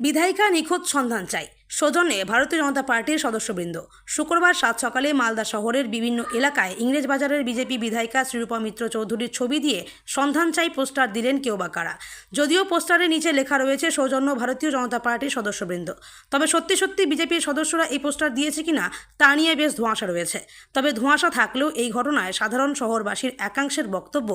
বিধায়িকা নিখোঁজ সন্ধান চাই। সৌজন্যে ভারতীয় জনতা পার্টির সদস্যবৃন্দ। শুক্রবার সাত সকালে মালদা শহরের বিভিন্ন এলাকায় ইংরেজবাজারের বিজেপি বিধায়িকা শ্রীরূপা মিত্র চৌধুরীর ছবি দিয়ে সন্ধান চাই পোস্টার দিলেন কেউ বা কারা। যদিও পোস্টারের নিচে লেখা রয়েছে, সৌজন্য ভারতীয় জনতা পার্টির সদস্যবৃন্দ। তবে সত্যি সত্যি বিজেপির সদস্যরা এই পোস্টার দিয়েছে কিনা, তা নিয়ে বেশ ধোঁয়াশা রয়েছে। তবে ধোঁয়াশা থাকলেও এই ঘটনায় সাধারণ শহরবাসীর একাংশের বক্তব্য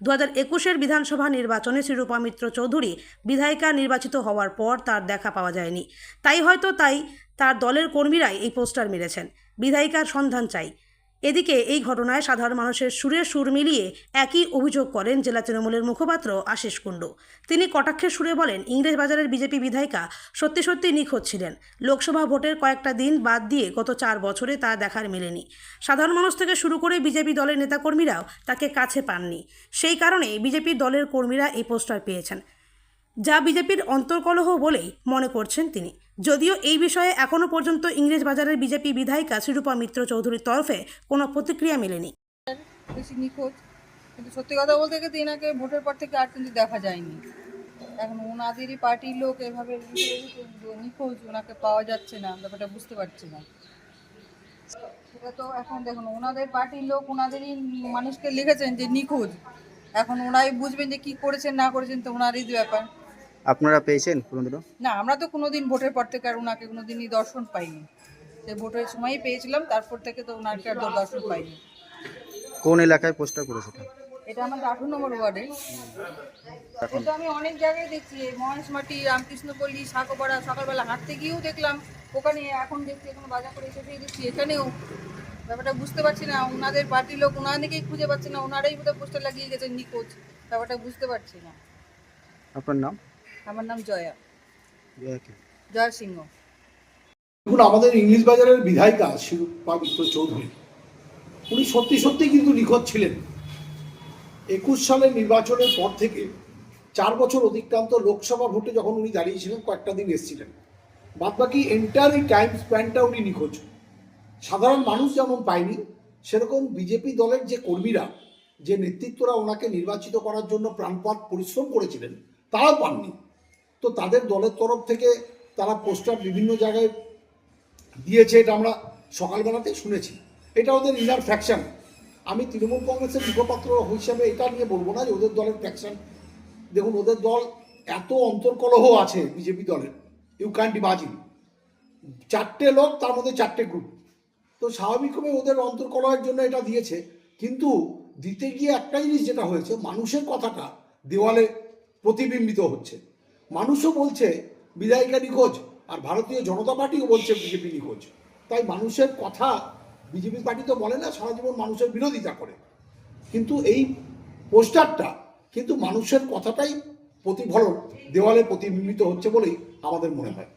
দু হাজার একুশের বিধানসভা নির্বাচনে শ্রীরূপা মিত্র চৌধুরী বিধায়িকা নির্বাচিত হওয়ার পর তার দেখা পাওয়া যায়নি। তাই হয়তো তাই তার দলের কর্মীরাই এই পোস্টার মেরেছেন। বিধায়িকার সন্ধান চাই। এদিকে এই ঘটনায় সাধারণ মানুষের সুরে সুর মিলিয়ে একই অভিযোগ করেন জেলা তৃণমূলের মুখপাত্র আশিস কুণ্ডু। তিনি কটাক্ষের সুরে বলেন ইংরেজবাজারের বিজেপি বিধায়িকা সত্যি সত্যি নিখোঁজ ছিলেন। লোকসভা ভোটের কয়েকটা দিন বাদ দিয়ে গত চার বছরে তা দেখার মেলেনি। সাধারণ মানুষ থেকে শুরু করে বিজেপি দলের নেতাকর্মীরাও তাকে কাছে পাননি। সেই কারণে বিজেপি দলের কর্মীরা এই পোস্টার পেয়েছেন। যা বিজেপির অন্তর্কলহ বলেই মনে করছেন তিনি। যদিও এই বিষয়ে এখনও পর্যন্ত ইংরেজ বাজারের বিজেপি বিধায়িকা শ্রীরূপা মিত্র চৌধুরীর তরফে কোনো প্রতিক্রিয়া মেলেনি। বেশি নিখোঁজ। কিন্তু সত্যি কথা বলতে গেলে এনাকে ভোটের পর থেকে আর কিন্তু দেখা যায়নি। এখন ওনাদেরই পার্টির লোক এভাবে নিখোঁজ, ওনাকে পাওয়া যাচ্ছে না ব্যাপারটা বুঝতে পারছি না। সেটা তো এখন দেখুন, ওনাদের পার্টির লোক ওনাদেরই মানুষকে লিখেছেন যে নিখোঁজ। এখন ওনাই বুঝবেন যে কি করেছেন, না করেছেন, তো ওনারই ব্যাপার। আপনারা পেয়েছেন কোনোদিনও? না আমরা তো কোনোদিন ভোটের পর থেকে আর ওনাকে কোনোদিনই দর্শন পাইনি। সে ভোটের সময়ই পেয়েছিলাম তারপর থেকে তো ওনাকে আর দর্শন পাইনি। কোন এলাকায় পোস্টার করেছে এটা? এটা আমাদের আঠারো নম্বর ওয়ার্ডে। এখন? এটা আমি অনেক জায়গায় দেখছি এই মহেশমাটি রামকৃষ্ণপল্লী সাঁকোপাড়া সকালবেলা হাঁটতে গিয়েও দেখলাম। ওখানে এখন দেখছি এখন বাজার করে এসে এসেই দেখছি এখানেও। ব্যাপারটা বুঝতে পারছি না ওনাদের পার্টির লোক ওনাদেরকেই খুঁজে পাচ্ছে না ওনারাই বোধহয় পোস্টার লাগিয়ে গেছেন নিখোঁজ। ব্যাপারটা বুঝতে পারছি না। আপনার নাম? আমার নাম জয়া। জয়া সিংহ। দেখুন আমাদের ইংলিশ বাজারের বিধায়িকা শিরূপা মিত্র চৌধুরী উনি সত্যি সত্যি কিন্তু নিখোঁজ ছিলেন। একুশ সালের নির্বাচনের পর থেকে চার বছর অতিক্রান্ত লোকসভা ভোটে যখন উনি দাঁড়িয়েছিলেন কয়েকটা দিন এসেছিলেন। বাদবাকি এন্টার এই টাইম স্প্যানটা উনি নিখোঁজ। সাধারণ মানুষ যেমন পায়নি সেরকম বিজেপি দলের যে কর্মীরা যে নেতৃত্বরা ওনাকে নির্বাচিত করার জন্য প্রাণপাত পরিশ্রম করেছিলেন তারাও পাননি। তো তাদের দলের তরফ থেকে তারা পোস্টার বিভিন্ন জায়গায় দিয়েছে, এটা আমরা সকালবেলাতেই শুনেছি। এটা ওদের ইনার ফ্যাকশন আমি তৃণমূল কংগ্রেসের মুখপাত্র হিসাবে এটা নিয়ে বলব না যে ওদের দলের ফ্যাকশন দেখুন, ওদের দল এত অন্তর্কলহ আছে বিজেপি দলের। ইউ ক্যান্ট ইমাজিন চারটে লোক, তার মধ্যে চারটে গ্রুপ তো স্বাভাবিকভাবে ওদের অন্তর্কলহের জন্য এটা দিয়েছে। কিন্তু দিতে গিয়ে একটা জিনিস যেটা হয়েছে, মানুষের কথাটা দেওয়ালে প্রতিবিম্বিত হচ্ছে। মানুষও বলছে বিধায়িকা নিখোঁজ, আর ভারতীয় জনতা পার্টিও বলছে বিজেপি নিখোঁজ। তাই মানুষের কথা বিজেপি পার্টি তো বলে না, সারা জীবন মানুষের বিরোধিতা করে। কিন্তু এই পোস্টারটা কিন্তু মানুষের কথাটাই প্রতিফলন, দেওয়ালে প্রতিবিম্বিত হচ্ছে বলেই আমাদের মনে হয়।